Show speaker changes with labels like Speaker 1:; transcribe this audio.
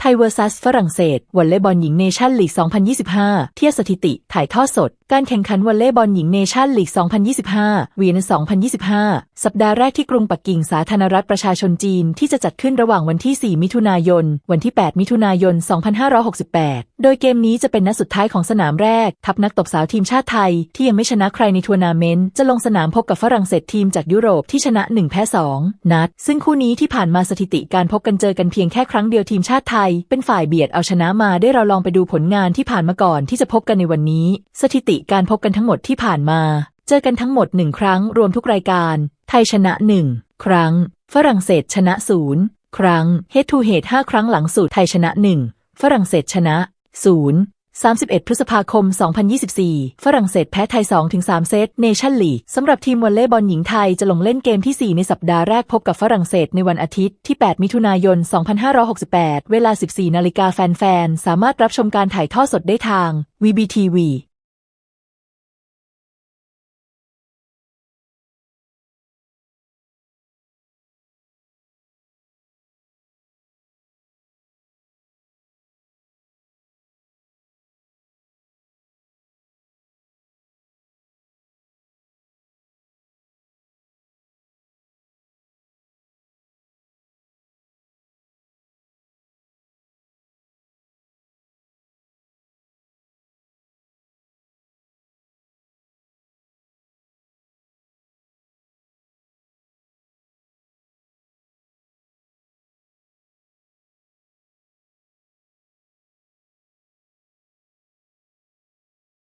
Speaker 1: ไทยเวอร์ซัสฝรั่งเศสวอลเลย์บอลหญิงเนชั่นลีก 2025 เทียบสถิติ ถ่ายทอดสด การแข่งขันวอลเลย์บอลหญิงเนชั่นลีก 2025 วีน2025 สัปดาห์แรกที่กรุงปักกิ่งสาธารณรัฐประชาชนจีนที่จะจัดขึ้นระหว่างวันที่ 4 มิถุนายน วันที่ 8 มิถุนายน 2568 โดยเกมนี้จะเป็นนัดสุดท้ายของสนามแรก ทัพนักตบสาวทีมชาติไทย ที่ยังไม่ชนะใครในทัวร์นาเมนต์จะลงสนามพบกับฝรั่งเศสทีมจากยุโรปที่ชนะ 1 แพ้ 2 นัด ซึ่งคู่นี้ที่ผ่านมาสถิติการพบกันเจอกันเพียงแค่ครั้งเดียวทีมชาติไทยเป็นฝ่ายเบียดเอาชนะมาได้เราลองไปดูผลงานที่ผ่านมาก่อนที่จะพบกันในวันนี้ สถิติการพบกันทั้งหมดที่ผ่านมา เจอกันทั้งหมดหนึ่งครั้งรวมทุกรายการ ไทยชนะหนึ่งครั้ง ฝรั่งเศสชนะศูนย์ครั้ง Head to Head 5ครั้งหลังสุดไทยชนะหนึ่งฝรั่งเศสชนะศูนย์ 31 พฤษภาคม 2024 ฝรั่งเศสแพ้ไทย 2-3 เซตเนชั่นลีกสำหรับทีมวอลเลย์บอลหญิงไทยจะลงเล่นเกมที่ 4 ในสัปดาห์แรกพบกับฝรั่งเศสในวันอาทิตย์ที่ 8 มิถุนายน 2568 เวลา 14 นาฬิกาแฟนๆ สามารถรับชมการถ่ายทอดสดได้ทาง VBTV